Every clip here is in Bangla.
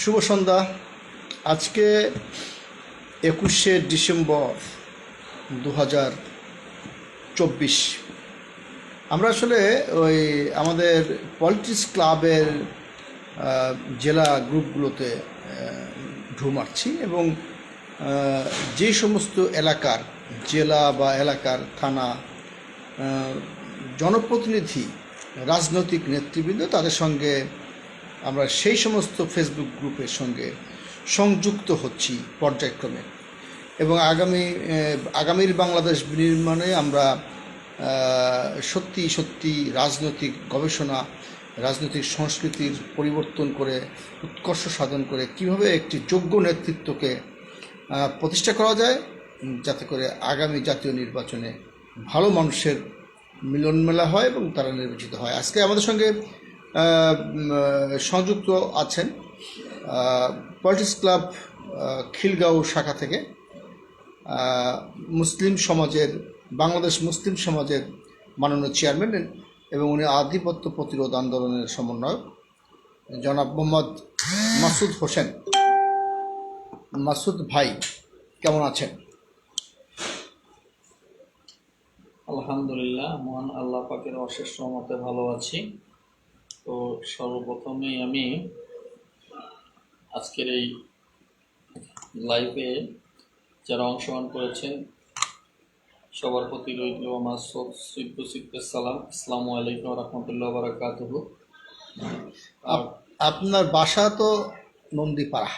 শুভ সন্ধ্যা। আজকে একুশে ডিসেম্বর দু হাজার চব্বিশ। আমরা আসলে ওই আমাদের পলিটিক্স ক্লাবের জেলা গ্রুপগুলোতে ঢু মারছি এবং যে সমস্ত এলাকার জেলা বা এলাকার থানা জনপ্রতিনিধি, রাজনৈতিক নেতৃবৃন্দ তাদের সঙ্গে আমরা সেই সমস্ত ফেসবুক গ্রুপের সঙ্গে সংযুক্ত হচ্ছি পর্যায়ক্রমে। এবং আগামী আগামীর বাংলাদেশ বিনির্মাণে আমরা সত্যি সত্যি রাজনৈতিক গবেষণা, রাজনৈতিক সংস্কৃতির পরিবর্তন করে উৎকর্ষ সাধন করে কীভাবে একটি যোগ্য নেতৃত্বকে প্রতিষ্ঠা করা যায়, যাতে করে আগামী জাতীয় নির্বাচনে ভালো মানুষের মিলনমেলা হয় এবং তারা নির্বাচিত হয়। আজকে আমাদের সঙ্গে সংযুক্ত আছেন পলিটিক্স ক্লাব খিলগাঁও শাখা থেকে মুসলিম সমাজের, বাংলাদেশ মুসলিম সমাজের মাননীয় চেয়ারম্যান এবং উনি আধিপত্য প্রতিরোধ আন্দোলনের সমন্বয়ক, জনাব মোহাম্মদ মাসুদ হোসেন। মাসুদ ভাই, কেমন আছেন? আলহামদুলিল্লাহ, মহান আল্লাহ পাকের অশেষ রহমতে ভালো আছি। তো সর্বপ্রথমেই আমি আজকের এই লাইভে যারা অংশগ্রহণ করেছেন, সবার প্রতি রইল আমার সিদ্ধ সিদ্ধ সালাম। আসসালামু আলাইকুম রহমতুল্লাহ বারাকাতুহু। আপ- আপনার বাসা তো নন্দীপাড়া।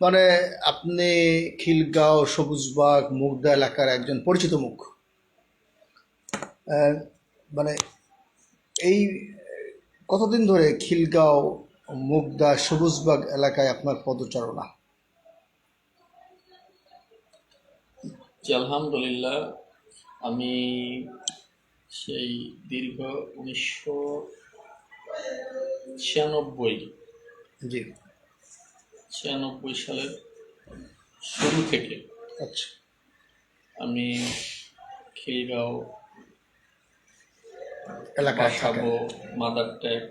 মানে আপনি খিলগাঁও, সবুজবাগ, মুগদা এলাকার একজন পরিচিত মুখ। মানে এই কতদিন ধরে খিলগাঁও মুগদা সবুজবাগ এলাকায় আপনার পদচারণা? আলহামদুলিল্লাহ। আমি সেই দীর্ঘ উনিশশো ছিয়ানব্বই জি। ছিয়ানব্বই সালের শুরু থেকে আচ্ছা। আমি খিলগাঁও এলাকায় থাকেন। মাদার ট্যাগ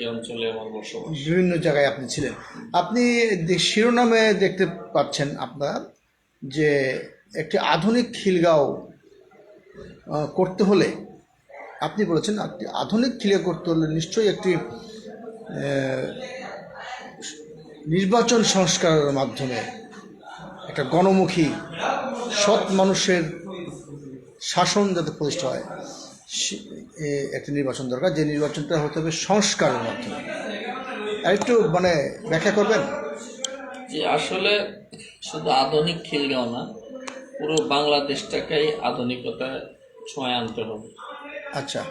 এই অঞ্চলে আমার বসবাস। বিভিন্ন জায়গায় আপনি ছিলেন। আপনি শিরোনামে দেখতে পাচ্ছেন আপনার যে একটি আধুনিক খিলগাঁও করতে হলে আপনি বলেছেন একটি আধুনিক খিলগাঁও করতে হলে নিশ্চয়ই একটি নির্বাচন সংস্কারের মাধ্যমে একটা গণমুখী সৎ মানুষের শাসন যাতে প্রতিষ্ঠা হয়। একটি নির্বাচন দরকার যে নির্বাচনটা হতে হবে সংস্কারের মাধ্যমে। একটু মানে ব্যাখ্যা করবেন? যে আসলে শুধু আধুনিক খিলগাঁও না পুরো বাংলাদেশটাকেই আধুনিকতা ছোঁয়া আনতে হবে। আচ্ছা।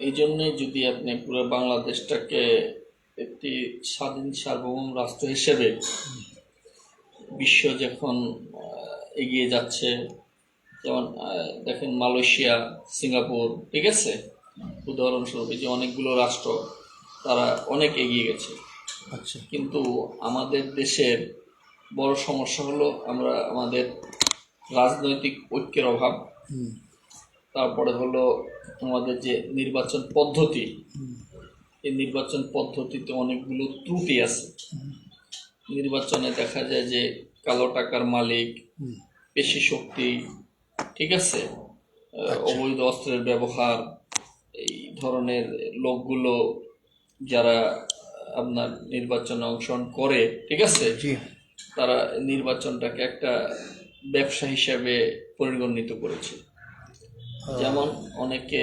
এই জন্যই যদি আপনি পুরো বাংলাদেশটাকে একটি স্বাধীন সার্বভৌম রাষ্ট্র হিসেবে বিশ্ব যখন এগিয়ে যাচ্ছে যেমন দেখেন মালয়েশিয়া সিঙ্গাপুর ঠিক আছে? উদাহরণস্বরূপ যে অনেকগুলো রাষ্ট্র তারা অনেক এগিয়ে গেছে। আচ্ছা। কিন্তু আমাদের দেশের বড় সমস্যা হলো আমরা আমাদের রাজনৈতিক ঐক্যের অভাব। তারপরে হলো আমাদের যে নির্বাচন পদ্ধতি। এই নির্বাচন পদ্ধতিতে অনেকগুলো ত্রুটি আছে। নির্বাচনে দেখা যায় যে কালো টাকার মালিক পেশি শক্তি ঠিক আছে? অবৈধ অস্ত্রের ব্যবহার এই ধরনের লোকগুলো যারা আপনার নির্বাচনে অংশগ্রহণ করে ঠিক আছে? তারা নির্বাচনটাকে একটা ব্যবসা হিসাবে পরিগণিত করেছে। যেমন অনেকে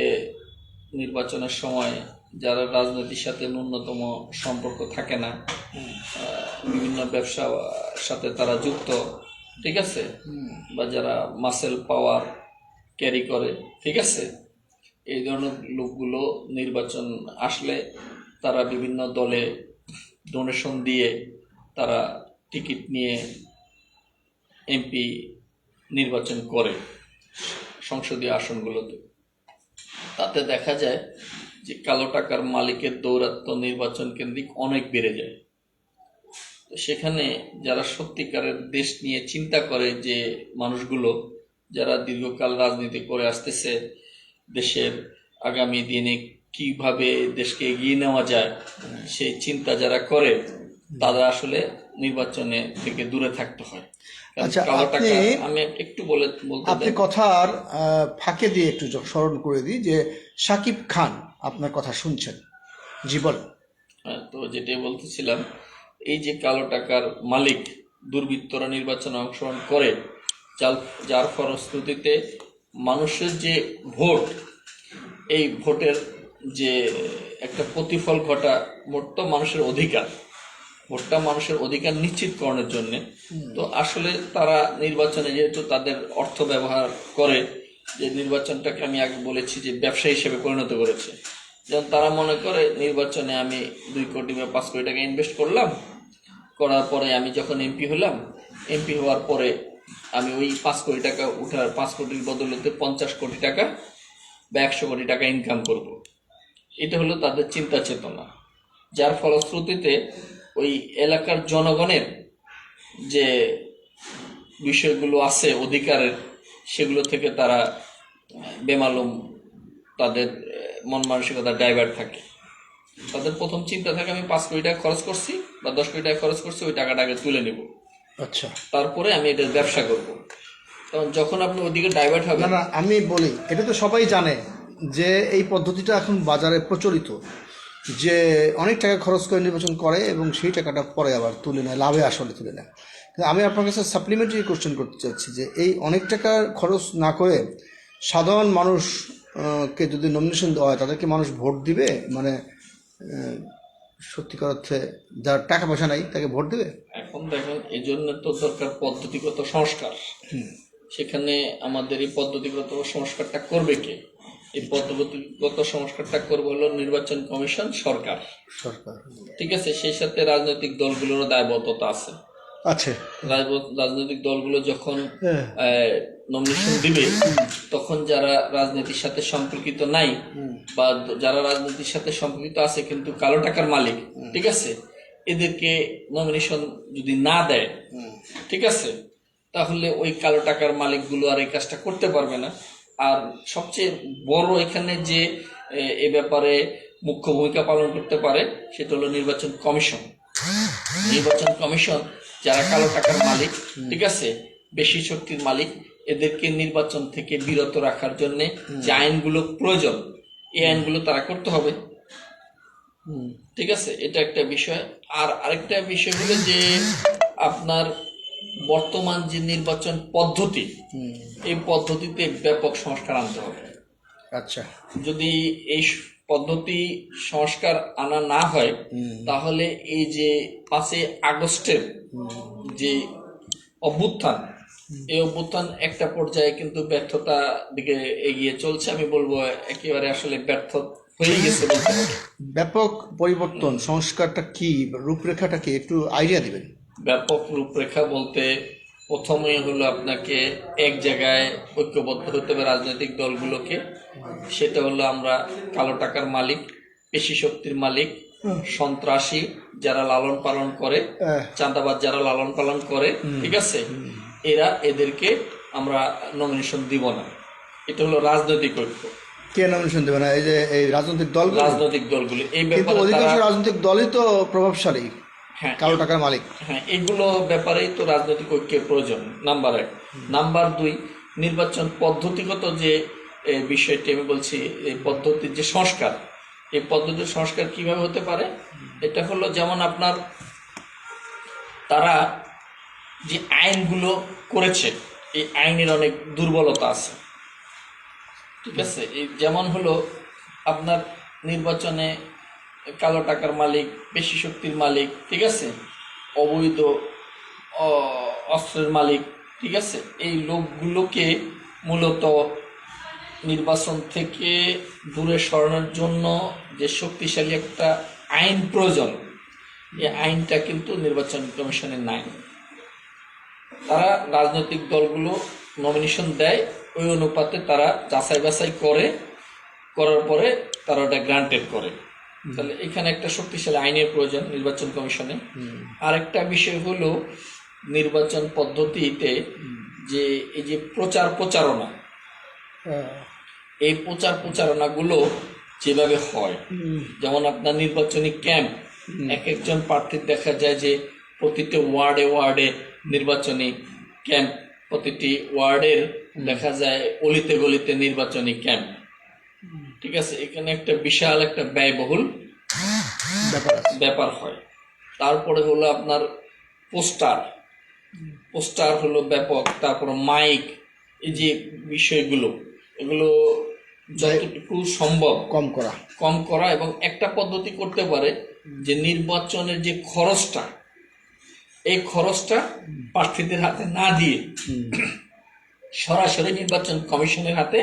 নির্বাচনের সময় যারা রাজনীতির সাথে ন্যূনতম সম্পর্ক থাকে না বিভিন্ন ব্যবসার সাথে তারা যুক্ত ঠিক আছে? বা যারা মাসেল পাওয়ার ক্যারি করে ঠিক আছে? এই ধরনের লোকগুলো নির্বাচন আসলে তারা বিভিন্ন দলে ডোনেশন দিয়ে তারা টিকিট নিয়ে এমপি নির্বাচন করে সংসদীয় আসনগুলোতে। তাতে দেখা যায় যে কালো টাকার মালিকের দৌরাত্ম্য নির্বাচন কেন্দ্রিক অনেক বেড়ে যায়। সেখানে যারা সত্যিকারের দেশ নিয়ে চিন্তা করে যে মানুষগুলো যারা দীর্ঘকাল রাজনীতি করে আসতেছে দেশের আগামী দিনে কীভাবে দেশকে এগিয়ে নেওয়া যায় সেই চিন্তা যারা করে তারা আসলে নির্বাচনে থেকে দূরে থাকতে হয় আচ্ছা, আপনি- আমি একটু বলে আপনি। কথার ফাঁকে দিয়ে একটু স্মরণ করে দিই যে সাকিব খান আপনার কথা শুনছেন জীবন হ্যাঁ, তো যেটাই বলতেছিলাম এই যে কালো টাকার মালিক দুর্বৃত্তরা নির্বাচনে অংশগ্রহণ করে যার যার ফলশ্রুতিতে মানুষের যে ভোট এই ভোটের যে একটা প্রতিফল ঘটা ভোট তো মানুষের অধিকার। ভোটটা মানুষের অধিকার নিশ্চিতকরণের জন্য। তো আসলে তারা নির্বাচনে যেহেতু তাদের অর্থ ব্যবহার করে যে নির্বাচনটাকে আমি আগে বলেছি যে ব্যবসা হিসেবে পরিণত করেছে। যেমন তারা মনে করে, নির্বাচনে আমি দুই কোটি বা পাঁচ কোটি টাকা ইনভেস্ট করলাম, করার পরে আমি যখন এমপি হলাম এমপি হওয়ার পরে আমি ওই পাঁচ কোটি টাকা উঠার, পাঁচ কোটির বদলতে পঞ্চাশ কোটি টাকা বা একশো কোটি টাকা ইনকাম করব। এটা হলো তাদের চিন্তা চেতনা যার ফলশ্রুতিতে ওই এলাকার জনগণের যে বিষয়গুলো আছে, অধিকারের, সেগুলো থেকে তারা বেমালুম তাদের মন মানসিকতা ডাইভার্ট থাকে। তাদের প্রথম চিন্তা থাকে আমি পাঁচ কোটি টাকা খরচ করছি বা দশ কোটি টাকা খরচ করছি ওই টাকাটা আগে তুলে নেব। আচ্ছা। তারপরে আমি এটা ব্যবসা করব। তখন যখন আপনি ওদিকে ডাইভার্ট হবে না আমি বলি এটা তো সবাই জানে যে এই পদ্ধতিটা এখন বাজারে প্রচলিত। যে অনেক টাকা খরচ করে নির্বাচন করে এবং সেই টাকাটা পরে আবার তুলে নেয় লাভে আসলে তুলে নেয়। আমি আপনার কাছে সাপ্লিমেন্টারি কোশ্চেন করতে চাচ্ছি যে এই অনেক টাকা খরচ না করে সাধারণ মানুষ কে যদি নমিনেশন দেওয়া হয় তাদেরকে মানুষ ভোট দিবে? মানে সত্যিকার অর্থে যার টাকা পয়সা নাই তাকে ভোট দেবে? এখন দেখেন এই জন্য তো দরকার পদ্ধতিগত সংস্কার। সেখানে আমাদের এই পদ্ধতিগত সংস্কারটা করবে কে? এই পদ্ধতিগত সংস্কারটা করবে হলো নির্বাচন কমিশন সরকার। সরকার। ঠিক আছে? সেই সাথে রাজনৈতিক দলগুলোরও দায়বদ্ধতা আছে। আছে। রাজনৈতিক দলগুলো যখন হ্যাঁ। নমিনেশন দিবে তখন যারা রাজনীতির সাথে সম্পর্কিত নাই বা যারা রাজনীতির সাথে সম্পর্কিত আছে কিন্তু কালো টাকার মালিক ঠিক আছে? এদেরকে নমিনেশন যদি না দেয় ঠিক আছে? তাহলে ওই কালো টাকার মালিকগুলো আর এই কাজটা করতে পারবে না। আর সবচেয়ে বড় এখানে যে এ ব্যাপারে মুখ্য ভূমিকা পালন করতে পারে সেটা হলো নির্বাচন কমিশন। নির্বাচন কমিশন যারা কালো টাকার মালিক ঠিক আছে? বেশি শক্তির মালিক এদেরকে নির্বাচন থেকে বিরত রাখার জন্য যে আইনগুলো প্রয়োজন এই আইনগুলো তারা করতে হবে। ঠিক আছে? এটা একটা বিষয়। আর আরেকটা বিষয় হলো যে আপনার বর্তমান যে নির্বাচন পদ্ধতি এই পদ্ধতিতে ব্যাপক সংস্কার আনতে হবে। আচ্ছা। যদি এই পদ্ধতি সংস্কার আনা না হয় তাহলে এই যে পাঁচই আগস্টের যে অভ্যুত্থান এই অভ্যুত্থান একটা পর্যায়ে কিন্তু ব্যর্থতা দিকে এগিয়ে চলছে আমি বলব একেবারে আসলে ব্যর্থ হয়ে গেছে বলতে ব্যাপক পরিবর্তন সংস্কারটা কি রূপরেখাটা কি একটু আইডিয়া দিবেন। ব্যাপক রূপরেখা বলতে প্রথমেই হলো আপনাকে এক জায়গায় ঐক্যবদ্ধ হতে হবে রাজনৈতিক দলগুলোকে। সেটা হলো আমরা কালো টাকার মালিক পেশি শক্তির মালিক সন্ত্রাসী যারা লালন পালন করে চাঁদাবাদ যারা লালন পালন করে ঠিক আছে? এরা এদেরকে আমরা নমিনেশন দিব না। এটা হলো রাজনৈতিক ঐক্য। কে নমিনেশন দেবে না? এই যে এই রাজনৈতিক দল রাজনৈতিক দলগুলি। এই ব্যাপারে অধিকাংশ রাজনৈতিক দলই তো প্রভাবশালী। হ্যাঁ কালো টাকার মালিক। হ্যাঁ এগুলো ব্যাপারেই তো রাজনৈতিক ঐক্যের প্রয়োজন নাম্বার এক। নাম্বার দুই নির্বাচন পদ্ধতিগত যে বিষয়টি আমি বলছি এই পদ্ধতির যে সংস্কার এই পদ্ধতির সংস্কার কীভাবে হতে পারে? এটা হলো যেমন আপনার তারা যে আইনগুলো করেছে এই আইনের অনেক দুর্বলতা আছে। ঠিক আছে? যেমন হলো আপনার নির্বাচনে কালো টাকার মালিক, বেশি শক্তির মালিক, ঠিক আছে? অবৈধ অস্ত্রের মালিক, ঠিক আছে? এই লোকগুলোকে মূলত নির্বাচন থেকে দূরে সরানোর জন্য যে শক্তিশালী একটা আইন প্রয়োজন এই আইনটা কিন্তু নির্বাচন কমিশনের নাই। তারা রাজনৈতিক দলগুলো নমিনেশন দেয়, ওই অনুপাতে তারা যাচাই বাছাই করে, করার পরে তারা ওটা গ্রান্টেড করে। তাহলে এখানে একটা শক্তিশালী আইনের প্রয়োজন নির্বাচন কমিশনে। আরেকটা বিষয় হলো নির্বাচন পদ্ধতিতে যে এই যে প্রচার প্রচারণা আহ, এই প্রচার প্রচারণাগুলো যেভাবে হয় যেমন আপনার নির্বাচনী ক্যাম্প এক একজন প্রার্থীর দেখা যায় যে প্রতিটি ওয়ার্ডে ওয়ার্ডে নির্বাচনী ক্যাম্প প্রতিটি ওয়ার্ডের দেখা যায় অলিতে গলিতে নির্বাচনী ক্যাম্প। ঠিক আছে এখানে একটা বিশাল একটা ব্যয়বহুল ব্যাপার ব্যাপার হয়। তারপরে হলো আপনার পোস্টার। পোস্টার হলো ব্যাপক তারপর মাইক এই যে বিষয়গুলো এগুলো যতটুকু সম্ভব কম করা। কম করা এবং একটা পদ্ধতি করতে পারে যে নির্বাচনের যে খরচটা এই খরচটা প্রার্থীদের হাতে না দিয়ে সরাসরি নির্বাচন কমিশনের হাতে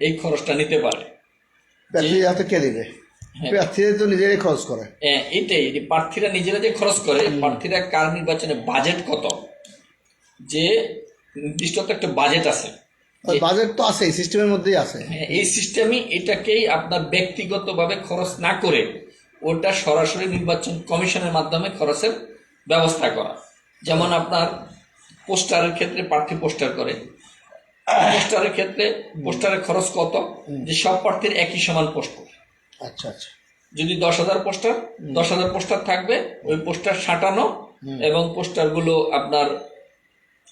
এই খরচটা নিতে পারে। প্রার্থীর হাতে কে দেবে? হ্যাঁ। প্রার্থীরা তো নিজেরাই খরচ করে। হ্যাঁ, এটাই যে প্রার্থীরা নিজেরা যে খরচ করে প্রার্থীরা কার নির্বাচনে বাজেট কত? যে নির্দিষ্ট একটা বাজেট আছে। বাজেট তো আছে এই সিস্টেমের মধ্যেই আছে। হ্যাঁ, এই সিস্টেমই এটাকেই আপনার ব্যক্তিগতভাবে খরচ না করে ওটা সরাসরি নির্বাচন কমিশনের মাধ্যমে খরচের ব্যবস্থা করা। যেমন আপনার পোস্টারের ক্ষেত্রে প্রার্থী পোস্টার করে। পোস্টারের ক্ষেত্রে পোস্টারের খরচ কত? যে সব প্রার্থীর একই সমান পোস্টার। আচ্ছা আচ্ছা। যদি দশ হাজার পোস্টার দশ হাজার পোস্টার থাকবে ওই পোস্টার সাঁটানো এবং পোস্টারগুলো আপনার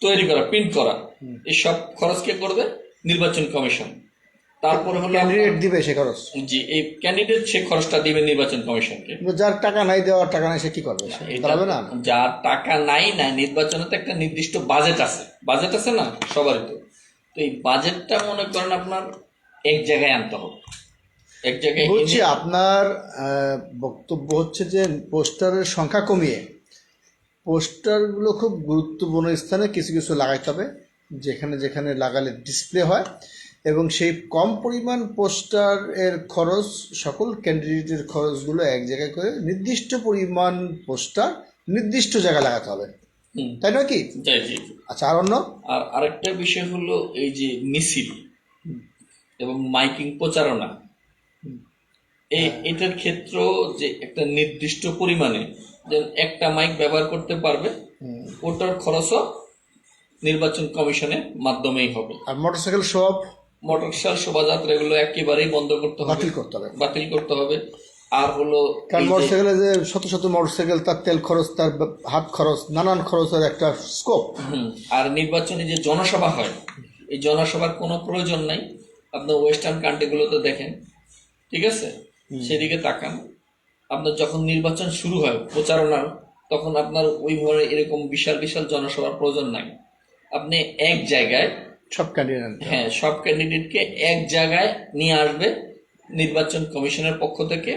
তৈরি করা প্রিন্ট করা এই সব খরচ কে করবে? নির্বাচন কমিশন। তারপরে হলো ক্যান্ডিডেট দিবে সে খরচ। জি এই ক্যান্ডিডেট সে খরচটা দিবে নির্বাচন কমিশনকে। যার টাকা নাই দেওয়ার টাকা নাই সে কি করবে? দাঁড়াবে না? যার টাকা নাই না নির্বাচনে তো একটা নির্দিষ্ট বাজেট আছে। বাজেট আছে না? সবারই তো। তো এই বাজেটটা মনে করেন আপনার এক জায়গায় আনতে হবে। এক জায়গায় বলছি আপনার বক্তব্য হচ্ছে যে পোস্টারের সংখ্যা কমিয়ে পোস্টারগুলো খুব গুরুত্বপূর্ণ স্থানে কিছু কিছু লাগাইতে হবে যেখানে যেখানে লাগালে ডিসপ্লে হয় এবং সেই কম পরিমাণ পোস্টার এর খরচ সকল ক্যান্ডিডেটের খরচগুলো এক জায়গায় করে নির্দিষ্ট পরিমাণ পোস্টার নির্দিষ্ট জায়গায় লাগাতে হবে। তাই নয় কি? জি আচ্ছা আর অন্য? আর আরেকটা বিষয় হলো এই যে মিছিল এবং মাইকিং প্রচারণা। এই এটার ক্ষেত্র যে একটা নির্দিষ্ট পরিমাণে যে একটা মাইক ব্যবহার করতে পারবে ওটার খরচও নির্বাচন কমিশনের মাধ্যমেই হবে। আর মোটরসাইকেল সব? মোটরসাইকেল শোভাযাত্রা এগুলো একেবারেই বন্ধ করতে হবে। বাতিল করতে হবে। বাতিল করতে হবে। আর হলো কারণ মোটরসাইকেলে যে শত শত মোটরসাইকেল তার তেল খরচ তার হাত খরচ নানান খরচের একটা স্কোপ আর নির্বাচনে যে জনসভা হয় এই জনসভার কোনো প্রয়োজন নাই। আপনার ওয়েস্টার্ন কান্ট্রিগুলোতে দেখেন ঠিক আছে? সেদিকে তাকান। আপনার যখন নির্বাচন শুরু হয় প্রচারণার তখন আপনার ওই ধরনের এরকম বিশাল বিশাল জনসভার প্রয়োজন নাই। আপনি এক জায়গায় সব ক্যান্ডিডেট হ্যাঁ সব ক্যান্ডিডেটকে এক জায়গায় নিয়ে আসবে নির্বাচন কমিশনের পক্ষ থেকে।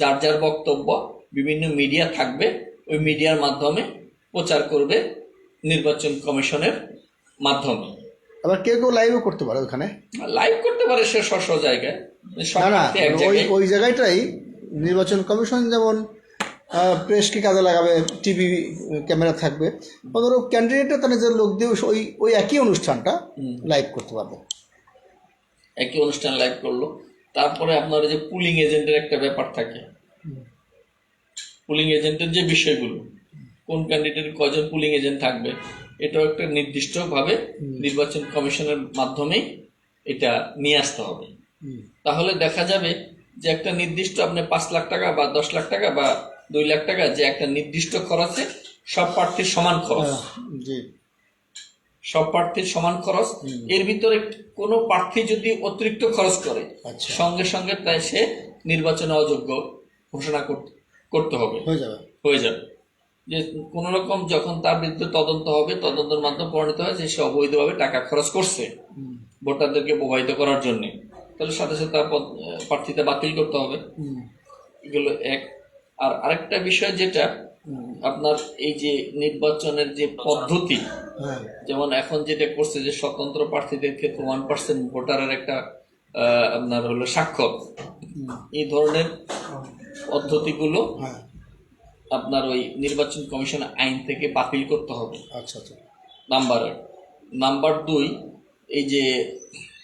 যার যার বক্তব্য বিভিন্ন মিডিয়া থাকবে ওই মিডিয়ার মাধ্যমে প্রচার করবে নির্বাচন কমিশনের মাধ্যমে। আবার কেউ কেউ লাইভও করতে পারে ওখানে। লাইভ করতে পারে সে স্ব স্ব জায়গায়। না ওই ওই জায়গাটাই নির্বাচন কমিশন যেমন প্রেসকে কাজে লাগাবে টিভি ক্যামেরা থাকবে ধরো ক্যান্ডিডেটও তাহলে যে লোক দিয়ে ওই ওই একই অনুষ্ঠানটা লাইভ করতে পারবে। একই অনুষ্ঠান লাইভ করল। তারপরে আপনার যে পুলিং এজেন্টের একটা ব্যাপার থাকে। পুলিং এজেন্টের যে বিষয়গুলো কোন ক্যান্ডিডেট কজন পুলিং এজেন্ট থাকবে এটাও একটা নির্দিষ্টভাবে নির্বাচন কমিশনের মাধ্যমেই এটা নিয়ে আসতে হবে। তাহলে দেখা যাবে যে একটা নির্দিষ্ট আপনি পাঁচ লাখ টাকা বা দশ লাখ টাকা বা দুই লাখ টাকা যে একটা নির্দিষ্ট খরচে সব প্রার্থীর সমান খরচ। জি। সব প্রার্থীর সমান খরচ। এর ভিতরে কোনো প্রার্থী যদি অতিরিক্ত খরচ করে আচ্ছা। সঙ্গে সঙ্গে তাই সে নির্বাচনে অযোগ্য ঘোষণা করতে করতে হবে। হয়ে যাবে। হয়ে যাবে। যে কোন রকম যখন তার বিরুদ্ধে তদন্ত হবে তদন্তের মাধ্যমে প্রমাণিত হয় যে সে অবৈধভাবে টাকা খরচ করছে ভোটারদেরকে প্রভাবিত করার জন্য। তাহলে সাথে সাথে তার আহ, বাতিল করতে হবে। এগুলো এক। আর আরেকটা বিষয় যেটা আপনার এই যে নির্বাচনের যে পদ্ধতি হ্যাঁ। যেমন এখন যেটা করছে যে স্বতন্ত্র প্রার্থীদের ক্ষেত্রে ওয়ান পার্সেন্ট ভোটারের একটা আপনার হলো স্বাক্ষর এই ধরনের পদ্ধতিগুলো হ্যাঁ। আপনার ওই নির্বাচন কমিশন আইন থেকে বাতিল করতে হবে। আচ্ছা আচ্ছা। নাম্বার নাম্বার দুই এই যে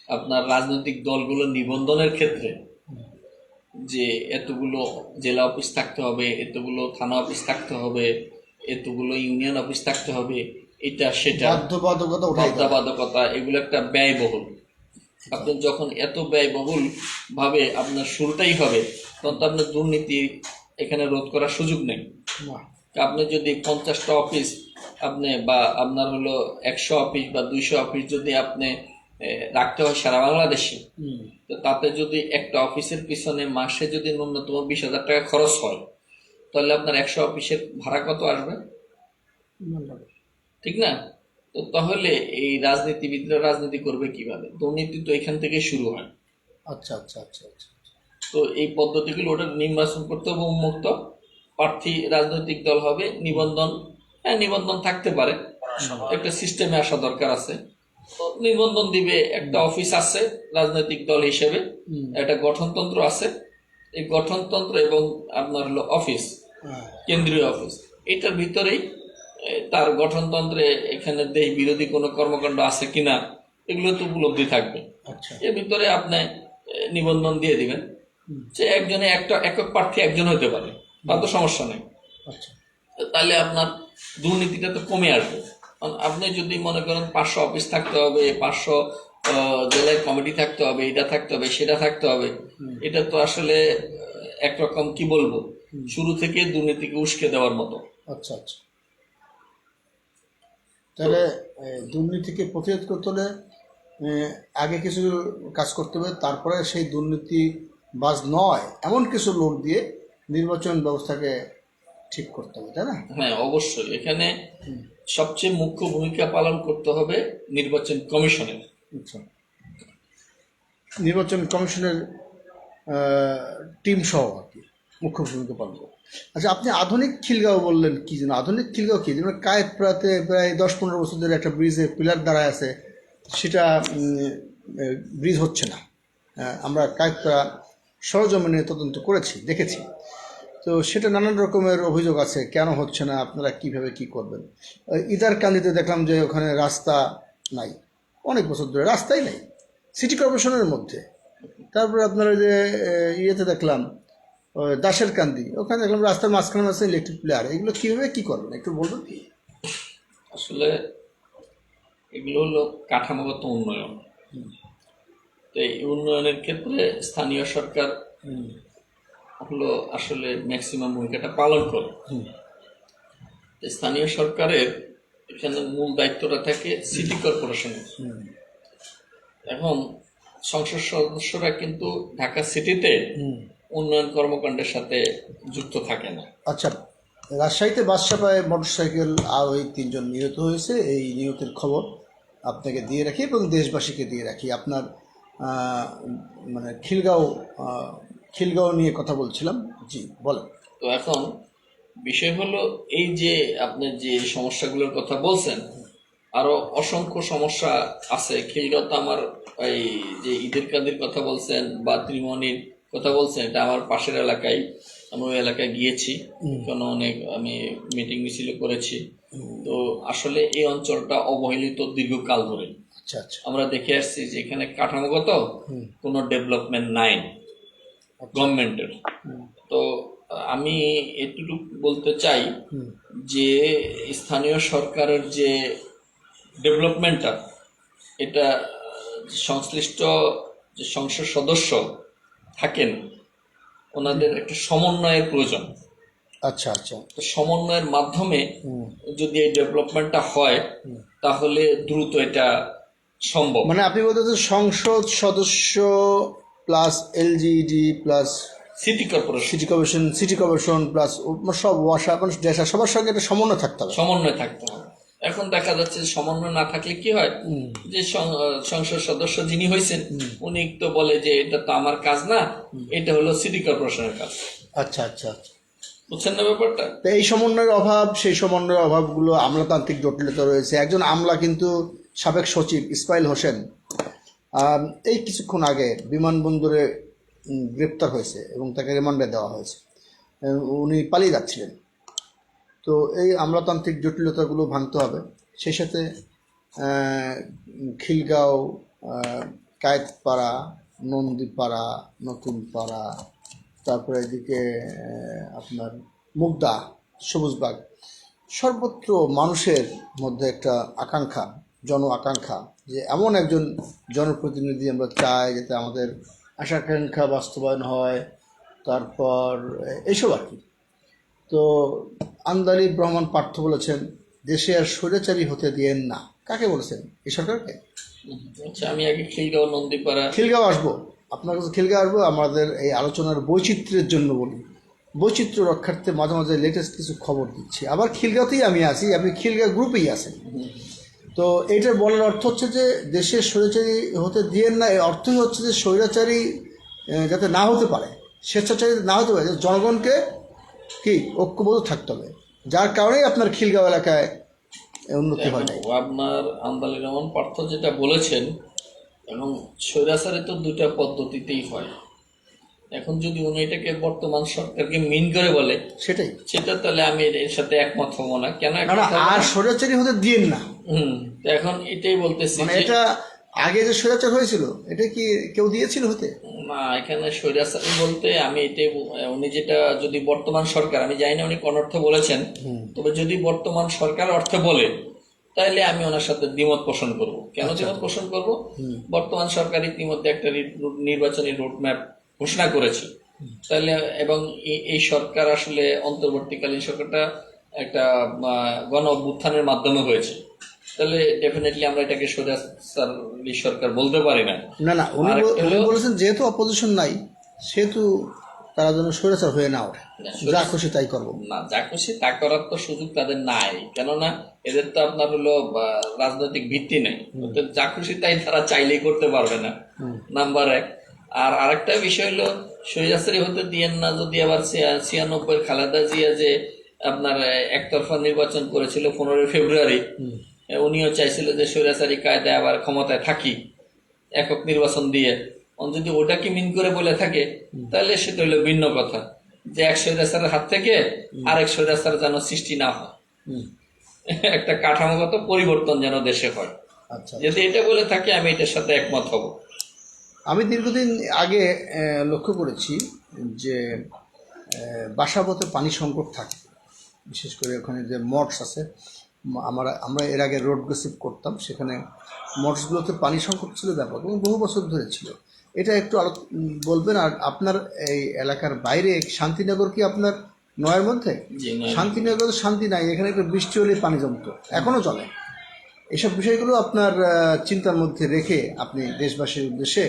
আপনার রাজনৈতিক দলগুলো নিবন্ধনের ক্ষেত্রে যে এতগুলো জেলা অফিস থাকতে হবে এতগুলো থানা অফিস থাকতে হবে এতগুলো ইউনিয়ন অফিস থাকতে হবে এটা সেটা বাধ্যবাধকতা এগুলো একটা ব্যয়বহুল। আপনার যখন এত ব্যয়বহুল ভাবে আপনার শুরুটাই হবে তখন তো আপনার দুর্নীতি এখানে রোধ করার সুযোগ নেই। আপনি যদি পঞ্চাশটা অফিস আপনি বা আপনার হলো একশো অফিস বা দুইশো অফিস যদি আপনি রাখতে হয় সারা বাংলাদেশে। হুম। তো তাতে যদি একটা অফিসের পিছনে মাসে যদি ন্যূনতম বিশ হাজার টাকা খরচ হয় তাহলে আপনার একশো অফিসের ভাড়া কত আসবে? ঠিক না? তো তাহলে এই রাজনীতিবিদরা রাজনীতি করবে কীভাবে? দুর্নীতি তো এখান থেকে শুরু হয়। আচ্ছা আচ্ছা আচ্ছা আচ্ছা। তো এই পদ্ধতিগুলো ওটা নির্বাচন করতে হবে উন্মুক্ত। প্রার্থী রাজনৈতিক দল হবে নিবন্ধন হ্যাঁ নিবন্ধন থাকতে পারে। একটা সিস্টেমে আসা দরকার আছে। নিবন্ধন দিবে একটা অফিস আছে রাজনৈতিক দল হিসেবে। একটা গঠনতন্ত্র আছে। এই গঠনতন্ত্র এবং আপনার হলো অফিস হ্যাঁ। কেন্দ্রীয় অফিস। এটার ভিতরেই তার গঠনতন্ত্রে এখানে দেশ বিরোধী কোনো কর্মকাণ্ড আছে কিনা এগুলো তো উপলব্ধি থাকবে। আচ্ছা। এর ভিতরে আপনি নিবন্ধন দিয়ে দিবেন। যে একজনে একটা একক প্রার্থী একজন হতে পারে তা তো সমস্যা নেই। আচ্ছা। তাহলে আপনার দুর্নীতিটা তো কমে আসবে। আপনি যদি মনে করেন পাঁচশো অফিস থাকতে হবে পাঁচশো জেলায় কমিটি থাকতে হবে এটা থাকতে হবে সেটা থাকতে হবে এটা তো আসলে একরকম কি বলব? শুরু থেকে দুর্নীতিকে উস্কে দেওয়ার মতো। আচ্ছা আচ্ছা। তাহলে দুর্নীতিকে প্রতিরোধ করতে হলে আগে কিছু কাজ করতে হবে তারপরে সেই দুর্নীতি বাজ নয় এমন কিছু লোক দিয়ে নির্বাচন ব্যবস্থাকে ঠিক করতে হবে তাই না? হ্যাঁ অবশ্যই। এখানে সবচেয়ে মুখ্য ভূমিকা পালন করতে হবে নির্বাচন কমিশনের। আচ্ছা। নির্বাচন কমিশনের টিম সহ আর কি মুখ্য ভূমিকা পালন করে আচ্ছা আপনি আধুনিক খিলগাঁও বললেন কি যেন? আধুনিক খিলগাঁও কি? যেমন কায়েতপ্রাতে প্রায় দশ পনেরো বছর ধরে একটা ব্রিজে পিলার দাঁড়ায় আছে, সেটা ব্রিজ হচ্ছে না। আমরা কায়েতপ্রা সরজমিনে তদন্ত করেছি, দেখেছি। তো সেটা নানান রকমের অভিযোগ আছে কেন হচ্ছে না আপনারা কীভাবে কি করবেন? ইদার কান্দিতে দেখলাম যে ওখানে রাস্তা নাই। অনেক বছর ধরে রাস্তাই নাই সিটি কর্পোরেশনের মধ্যে। তারপরে আপনারা যে ইয়েতে দেখলাম দাসের কান্দি ওখানে দেখলাম রাস্তার মাঝখানে মাঝখানে ইলেকট্রিক প্লেয়ার এগুলো কীভাবে কী করবেন একটু বলবেন কি? আসলে এগুলো হলো কাঠামোগত উন্নয়ন। তো এই উন্নয়নের ক্ষেত্রে স্থানীয় সরকার হলো আসলে ম্যাক্সিমাম ভূমিকাটা পালন করে। স্থানীয় সরকারের এখানে মূল দায়িত্বটা থাকে সিটি কর্পোরেশনের। এখন সংসদ সদস্যরা কিন্তু ঢাকা সিটিতে উন্নয়ন কর্মকাণ্ডের সাথে যুক্ত থাকে না। আচ্ছা রাজশাহীতে বাস চাপায় মোটরসাইকেল আর ওই তিনজন নিহত হয়েছে এই নিহতের খবর আপনাকে দিয়ে রাখি এবং দেশবাসীকে দিয়ে রাখি। আপনার মানে খিলগাঁও খিলগাঁও নিয়ে কথা বলছিলাম। জি বলেন। তো এখন বিষয় হলো এই যে আপনি যে সমস্যাগুলোর কথা বলছেন আরও অসংখ্য সমস্যা আছে। খিলগাঁও তো আমার এই যে ঈদের কাদের কথা বলছেন বা ত্রিমণির কথা বলছেন এটা আমার পাশের এলাকায়। আমি ওই এলাকায় গিয়েছি। ওখানে অনেক আমি মিটিং মিছিল করেছি। তো আসলে এই অঞ্চলটা অবহেলিত দীর্ঘকাল ধরে। আচ্ছা আচ্ছা। আমরা দেখে আসছি যে এখানে কাঠামোগত কোনো ডেভেলপমেন্ট নাই। গভর্নমেন্টের। তো আমি এটুকু বলতে চাই যে স্থানীয় সরকারের যে ডেভেলপমেন্টটা এটা সংশ্লিষ্ট যে সংসদ সদস্য থাকেন ওনাদের একটা সমন্বয়ের প্রয়োজন। আচ্ছা আচ্ছা। তো সমন্বয়ের মাধ্যমে যদি এই ডেভেলপমেন্টটা হয় তাহলে দ্রুত এটা সম্ভব। মানে আপনি বলতে সংসদ সদস্য plus LGD plus city corporation city corporation city corporation plus সব ওয়াসা মানে দেশা সবার সঙ্গে একটা সমন্বয় থাকতে হবে। সমন্বয় থাকতে হবে। এখন দেখা যাচ্ছে সমন্বয় না থাকলে কি হয়? যে সংসদ সদস্য যিনি হয়েছেন উনি তো বলে যে এটা তো আমার কাজ না এটা হলো সিটি কর্পোরেশনের কাজ। আচ্ছা আচ্ছা আচ্ছা। বুঝছেন না ব্যাপারটা? তো এই সমন্বয়ের অভাব সেই সমন্বয়ের অভাবগুলো আমলাতান্ত্রিক জটিলতা রয়েছে। একজন আমলা কিন্তু সাবেক সচিব ইসমাইল হোসেন এই কিছুক্ষণ আগে বিমানবন্দরে গ্রেপ্তার হয়েছে এবং তাকে রিমান্ডে দেওয়া হয়েছে। উনি পালিয়ে যাচ্ছিলেন। তো এই আমলাতান্ত্রিক জটিলতাগুলো ভাঙতে হবে। সেই সাথে খিলগাঁও কায়েতপাড়া, নন্দীপাড়া, নতুনপাড়া, তারপরে এদিকে আপনার মুগদা, সবুজবাগ, সর্বত্র মানুষের মধ্যে একটা আকাঙ্ক্ষা। জন আকাঙ্ক্ষা যে এমন একজন জনপ্রতিনিধি আমরা চাই যাতে আমাদের আশা আকাঙ্ক্ষা বাস্তবায়ন হয় তারপর এইসব আর কি। তো আন্দালি ব্রহ্মণ পার্থ বলেছেন দেশে আর স্বৈরাচারী হতে দিয়েন না। কাকে বলেছেন? এই সরকারকে? আচ্ছা আমি আগে খিলগাঁও নন্দীপাড়া। খিলগাঁও আসব। আপনার কাছে খিলগাঁও আসব আমাদের এই আলোচনার বৈচিত্র্যের জন্য বলি। বৈচিত্র্য রক্ষার্থে মাঝে মাঝে লেটেস্ট কিছু খবর দিচ্ছি। আবার খিলগাঁওতেই আমি আছি আপনি খিলগাঁও গ্রুপেই আছেন। তো এইটার বলার অর্থ হচ্ছে যে দেশের স্বৈরাচারী হতে দিয়েন না, এর অর্থই হচ্ছে যে স্বৈরাচারী যাতে না হতে পারে, স্বেচ্ছাচারী না হতে পারে, জনগণকে কি ঐক্যবোধ থাকতে হবে, যার কারণেই আপনার খিলগাঁও এলাকায় উন্নতি হয় আপনার আন্দালি রহমান পার্থ যেটা বলেছেন, এবং স্বৈরাচারে তো দুটা পদ্ধতিতেই হয়। এখন যদি উনি এটাকে বর্তমান সরকারকে মিন করে বলে সেটাই। সেটা তাহলে আমি এর সাথে একমত হব না। কেন? আর স্বৈরাচারী হতে দিয়েন না। হুম এখন এটাই বলতেছি মানে এটা আগে যে স্বৈরাচার হয়েছিল এটা কি কেউ দিয়েছিল হতে? না এখানে স্বৈরাচারী বলতে আমি এটাই উনি যেটা যদি বর্তমান সরকার আমি জানি না উনি কোন অর্থে বলেছেন তবে যদি বর্তমান সরকার অর্থে বলে তাহলে আমি ওনার সাথে দ্বিমত পোষণ করব। কেন দ্বিমত পোষণ করব? বর্তমান সরকার ইতিমধ্যে একটা নির্বাচনী রোডম্যাপ ঘোষণা করেছে। তাহলে এবং এই- সরকার আসলে অন্তর্বর্তীকালীন সরকারটা একটা গণ অভ্যুত্থানের মাধ্যমে হয়েছে। তাহলে ডেফিনেটলি আমরা এটাকে স্বৈরাচারী সরকার বলতে পারি না। না না উনি বলেছেন যেহেতু অপোজিশন নাই সেহেতু তারা যেন স্বৈরাচার হয়ে না ওঠে। যা খুশি তাই করব। না যা খুশি তা করার তো সুযোগ তাদের নাই। কেননা এদের তো আপনার হলো রাজনৈতিক ভিত্তি নেই। যা খুশি তাই তারা চাইলেই করতে পারবে না। নাম্বার এক। আর আরেকটা বিষয় হলো সৈয়াসরি হতে দিয়েন না যদি আবার ছিয়ানব্বই খালেদা জিয়া যে আপনার একতরফা নির্বাচন করেছিল পনেরোই ফেব্রুয়ারি উনিও চাইছিল যে সৈরাচারী কায়দায় আবার ক্ষমতায় থাকি একক নির্বাচন দিয়ে। যদি ওটাকে মিন করে বলে থাকে তাহলে সেটা হলো ভিন্ন কথা। যে এক সৈরাচারের হাত থেকে আরেক সৈরাচার যেন সৃষ্টি না হয়। একটা কাঠামোগত পরিবর্তন যেন দেশে হয়। আচ্ছা। যদি এটা বলে থাকে আমি এটার সাথে একমত হব। আমি দীর্ঘদিন আগে লক্ষ্য করেছি যে বাসাবতে পানি সংকট থাকে। বিশেষ করে ওখানে যে মঠস আছে আমরা আমরা এর আগে রোড গসিপ করতাম সেখানে মঠসগুলোতে পানি সংকট ছিল ব্যাপক এবং বহু বছর ধরে ছিল। এটা একটু আলো বলবেন আর আপনার এই এলাকার বাইরে শান্তিনগর কি আপনার নয়ের মধ্যে? শান্তিনগর তো শান্তি নাই এখানে একটু বৃষ্টি হলে পানি জমতো এখনও চলে। এসব বিষয়গুলো আপনার চিন্তার মধ্যে রেখে আপনি দেশবাসীর উদ্দেশ্যে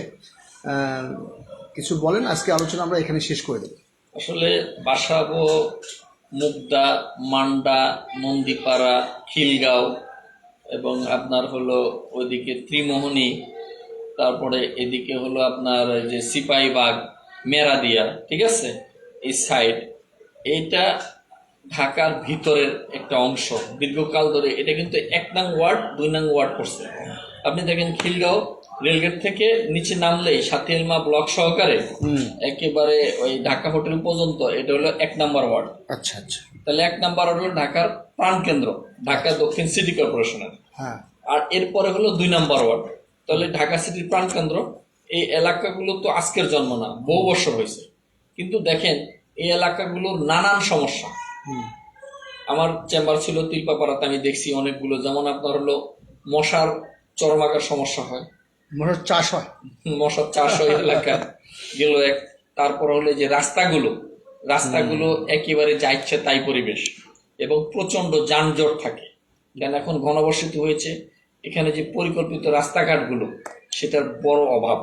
কিছু বলেন। আজকে আলোচনা আমরা এখানে শেষ করে দেবো। আসলে বাসাবো, মুগদা, মান্ডা, নন্দীপাড়া, খিলগাঁও এবং আপনার হলো ওইদিকে ত্রিমোহনী, তারপরে এদিকে হলো আপনার যে সিপাহীবাগ, মেরাদিয়া, ঠিক আছে? এই সাইড এইটা ঢাকার ভিতরের একটা অংশ দীর্ঘকাল ধরে। এটা কিন্তু এক নং ওয়ার্ড দুই নং ওয়ার্ড পড়ছে। আপনি দেখেন খিলগাঁও রেলগেট থেকে নিচে নামলেই সাথিয়ালমা ব্লক সহকারে একেবারে ওই ঢাকা হোটেল পর্যন্ত এটা হলো এক নাম্বার ওয়ার্ড। আচ্ছা আচ্ছা। তাহলে এক নাম্বার ওয়ার্ড হলো ঢাকার প্রাণকেন্দ্র ঢাকা দক্ষিণ সিটি কর্পোরেশনের। হ্যাঁ। আর এরপরে হলো দুই নাম্বার ওয়ার্ড। তাহলে ঢাকা সিটির প্রাণকেন্দ্র এই এলাকাগুলো তো আজকের জন্ম না বহু বছর হয়েছে। কিন্তু দেখেন এই এলাকাগুলোর নানান সমস্যা। আমার চেম্বার ছিল তিলপাপাড়াতে আমি দেখছি অনেকগুলো। যেমন আপনার হলো মশার চরমাকার সমস্যা হয়। মশার চাষ হয়? মশার চাষ হয় এলাকা গেল এক তারপর হলো যে রাস্তাগুলো রাস্তাগুলো একেবারে যা ইচ্ছে তাই পরিবেশ এবং প্রচণ্ড যানজট থাকে। কেন এখন ঘনবসতি হয়েছে এখানে যে পরিকল্পিত রাস্তাঘাটগুলো সেটার বড় অভাব।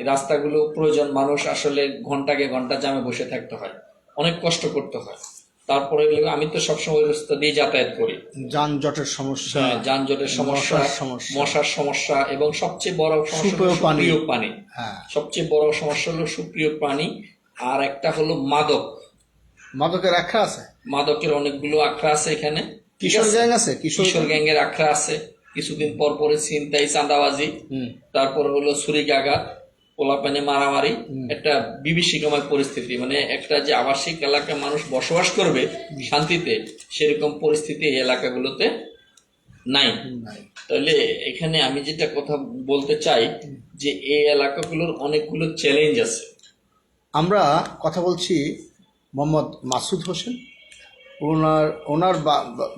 রাস্তাগুলো প্রয়োজন মানুষ আসলে ঘন্টাকে ঘণ্টা জামে বসে থাকতে হয় অনেক কষ্ট করতে হয়। তারপরে আমি তো সবসময় ওই রাস্তা দিয়ে যাতায়াত করি। যানজটের সমস্যা হ্যাঁ, যানজটের সমস্যা মশার সমস্যা। এবং সবচেয়ে বড় সমস্যা। সুপ্রিয় পানি। হ্যাঁ। সবচেয়ে বড় সমস্যা হলো সুপ্রিয় পানি আর একটা হলো মাদক। মাদকের আখড়া আছে? মাদকের অনেকগুলো আখড়া আছে এখানে। কিশোর? গ্যাং আছে? কিশোর গ্যাং? এর আখড়া আছে। কিছুদিন পর পরে ছিনতাই চাঁদাবাজি। হুম। তারপর হলো ছুরি গাগা পোলাপানে মারামারি একটা বিভীষিকাময় পরিস্থিতি। মানে একটা যে আবাসিক এলাকায় মানুষ বসবাস করবে শান্তিতে সেরকম পরিস্থিতি এই এলাকাগুলোতে নাই। নাই। তাহলে এখানে আমি যেটা কথা বলতে চাই যে এই এলাকাগুলোর অনেকগুলো চ্যালেঞ্জ আছে। আমরা কথা বলছি মোহাম্মদ মাসুদ হোসেন। ওনার ওনার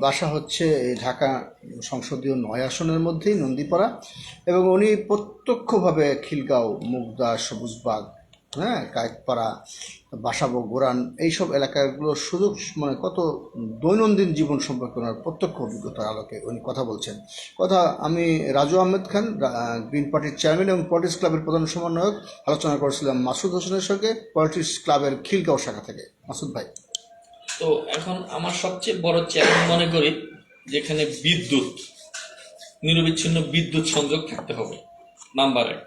বাসা হচ্ছে এই ঢাকা সংসদীয় নয় আসনের মধ্যেই নন্দীপাড়া এবং উনি প্রত্যক্ষভাবে খিলগাঁও, মুগদা, সবুজবাগ হ্যাঁ কায়েতপাড়া বাসাবো, গোরান এইসব এলাকাগুলো সুযোগ মানে কত দৈনন্দিন জীবন সম্পর্কে ওনার প্রত্যক্ষ অভিজ্ঞতার আলোকে উনি কথা বলছেন। কথা আমি রাজু আহমেদ খান গ্রিন পার্টির চেয়ারম্যান এবং পলিটিক্স ক্লাবের প্রধান সমন্বয়ক, আলোচনা করেছিলাম মাসুদ হোসেনের সঙ্গে, পলিটিক্স ক্লাবের খিলগাঁও শাখা থেকে। মাসুদ ভাই। তো এখন আমার সবচেয়ে বড় চ্যালেঞ্জ মনে করি যেখানে বিদ্যুৎ নিরবিচ্ছিন্ন বিদ্যুৎ সংযোগ থাকতে হবে। নাম্বার এক।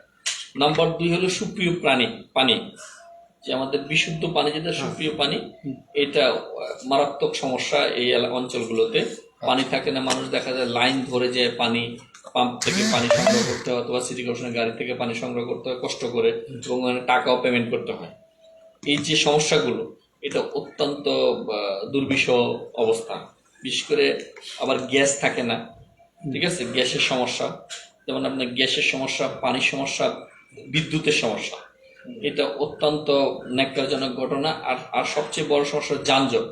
নাম্বার দুই হলো সুপ্রিয় প্রাণী পানি। যে আমাদের বিশুদ্ধ পানি যেটা সুপ্রিয় পানি এটা মারাত্মক সমস্যা এই অঞ্চলগুলোতে। পানি থাকে না মানুষ দেখা যায় লাইন ধরে যে পানি পাম্প থেকে পানি সংগ্রহ করতে হয় অথবা সিটি কর্পোরেশনের গাড়ি থেকে পানি সংগ্রহ করতে হয় কষ্ট করে এবং টাকাও পেমেন্ট করতে হয়। এই যে সমস্যাগুলো এটা অত্যন্ত দুর্বিষহ অবস্থা। বিশেষ করে আবার গ্যাস থাকে না ঠিক আছে? গ্যাসের সমস্যা। যেমন আপনার গ্যাসের সমস্যা পানির সমস্যা বিদ্যুতের সমস্যা। এটা অত্যন্ত ন্যাক্কারজনক ঘটনা। আর আর সবচেয়ে বড় সমস্যা যানজট।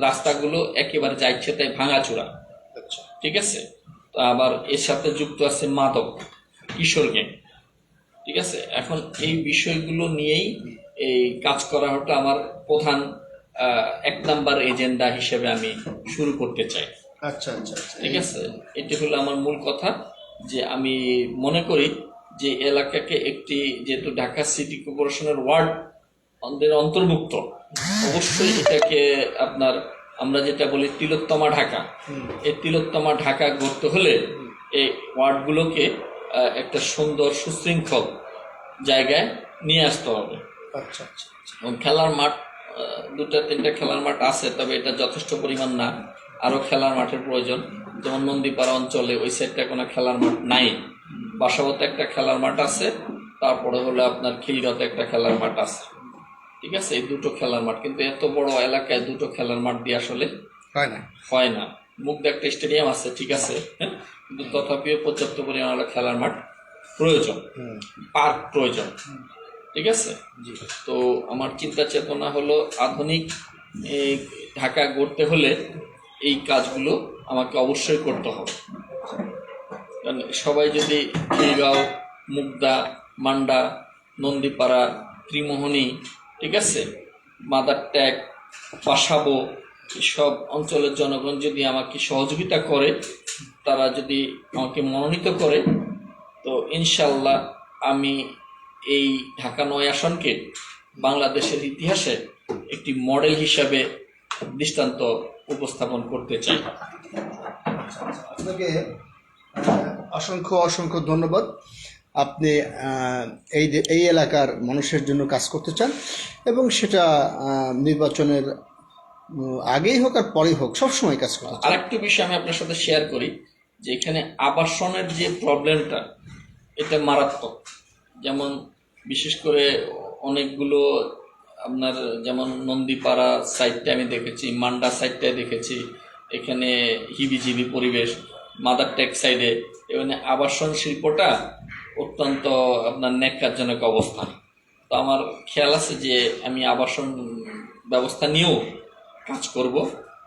রাস্তাগুলো একেবারে যা ইচ্ছে তাই ভাঙাচোরা। ঠিক আছে? তো আবার এর সাথে যুক্ত আছে মাদক কিশোর গ্যাং। ঠিক আছে? এখন এই বিষয়গুলো নিয়েই এই কাজ করা হতো আমার প্রধান এক নাম্বার এজেন্ডা হিসেবে আমি শুরু করতে চাই। আচ্ছা আচ্ছা আচ্ছা। ঠিক আছে? এটি হলো আমার মূল কথা যে আমি মনে করি যে এলাকাকে একটি যেহেতু ঢাকা সিটি কর্পোরেশনের ওয়ার্ড আমাদের অন্তর্ভুক্ত অবশ্যই এটাকে আপনার আমরা যেটা বলি তিলোত্তমা ঢাকা। এই তিলোত্তমা ঢাকা গড়তে হলে এই ওয়ার্ডগুলোকে একটা সুন্দর সুশৃঙ্খল জায়গায় নিয়ে আসতে হবে। আচ্ছা আচ্ছা আচ্ছা। খেলার মাঠ দুটা তিনটা খেলার মাঠ আছে তবে এটা যথেষ্ট পরিমাণ না। আরও খেলার মাঠের প্রয়োজন। যেমন নন্দীপাড়া অঞ্চলে ওই সাইডটা কোনো খেলার মাঠ নাই। বাসাবতে একটা খেলার মাঠ আছে তারপরে হলো আপনার খিলগাঁওতে একটা খেলার মাঠ আছে। ঠিক আছে? এই দুটো খেলার মাঠ। কিন্তু এত বড় এলাকায় দুটো খেলার মাঠ দিয়ে আসলে হয় না। হয় না। মুগ্ধ একটা স্টেডিয়াম আছে ঠিক আছে? হ্যাঁ? কিন্তু তথাপিও পর্যাপ্ত পরিমাণ খেলার মাঠ প্রয়োজন। পার্ক প্রয়োজন। ঠিক আছে? জি। তো আমার চিন্তা চেতনা হলো আধুনিক ঢাকা গড়তে হলে এই কাজগুলো আমাকে অবশ্যই করতে হবে। কারণ সবাই যদি খিলগাঁও মুগদা মান্ডা নন্দীপাড়া ত্রিমোহনী ঠিক আছে? মাদার ট্যাগ পাশাবো সব অঞ্চলের জনগণ যদি আমাকে সহযোগিতা করে তারা যদি আমাকে মনোনীত করে তো ইনশাল্লাহ আমি এই ঢাকা নয় আসনকে বাংলাদেশের ইতিহাসে একটি মডেল হিসাবে দৃষ্টান্ত উপস্থাপন করতে চাই। আপনাকে অসংখ্য অসংখ্য ধন্যবাদ। আপনি এই এই এলাকার মানুষের জন্য কাজ করতে চান এবং সেটা নির্বাচনের আগেই হোক আর পরেই হোক সবসময় কাজ করতে চান। আরেকটু বিষয় আমি আপনার সাথে শেয়ার করি যে এখানে আবাসনের যে প্রবলেমটা এটা মারাত্মক। যেমন বিশেষ করে অনেকগুলো আপনার যেমন নন্দীপাড়া সাইডটা আমি দেখেছি, মান্ডা সাইডটায় দেখেছি, এখানে হিবিজিবি পরিবেশ মাদার টেক সাইডে এখানে আবাসন শিল্পটা অত্যন্ত আপনার ন্যাক্কারজনক অবস্থা তো আমার খেয়াল আছে যে আমি আবাসন ব্যবস্থা নিয়েও কাজ করব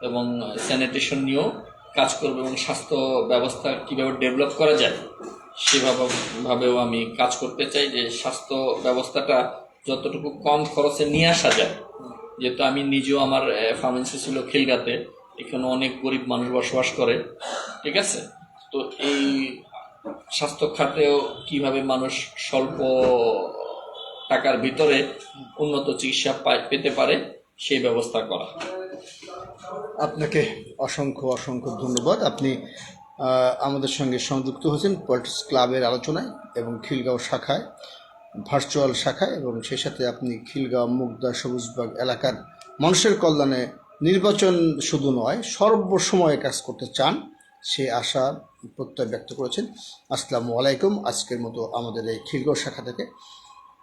এবং স্যানিটেশন নিয়েও কাজ করব এবং স্বাস্থ্য ব্যবস্থা কীভাবে ডেভেলপ করা যায় সেভাবে ভাবেও আমি কাজ করতে চাই যে স্বাস্থ্য ব্যবস্থাটা যতটুকু কম খরচে নিয়ে আসা যায়। যেহেতু আমি নিজেও আমার ফার্মেসি ছিল খিলগাতে এখানে অনেক গরিব মানুষ বসবাস করে, ঠিক আছে? তো এই স্বাস্থ্য খাতেও কীভাবে মানুষ স্বল্প টাকার ভিতরে উন্নত চিকিৎসা পেতে পারে, সেই ব্যবস্থা করা। আপনাকে অসংখ্য অসংখ্য ধন্যবাদ। আপনি আমাদের সঙ্গে সংযুক্ত হয়েছেন পলিটিক্স ক্লাবের আলোচনায় এবং খিলগাঁও শাখায়, ভার্চুয়াল শাখায়, এবং সেই সাথে আপনি খিলগাঁও মুগদা সবুজবাগ এলাকার মানুষের কল্যাণে নির্বাচন শুধু নয়, সর্বসময়ে কাজ করতে চান, সে আশা প্রত্যয় ব্যক্ত করেছেন। আসসালামু আলাইকুম। আজকের মতো আমাদের এই খিলগাঁও শাখা থেকে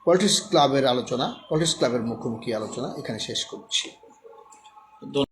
পলিটিক্স ক্লাবের আলোচনা, পলিটিক্স ক্লাবের মুখোমুখি আলোচনা এখানে শেষ করছি।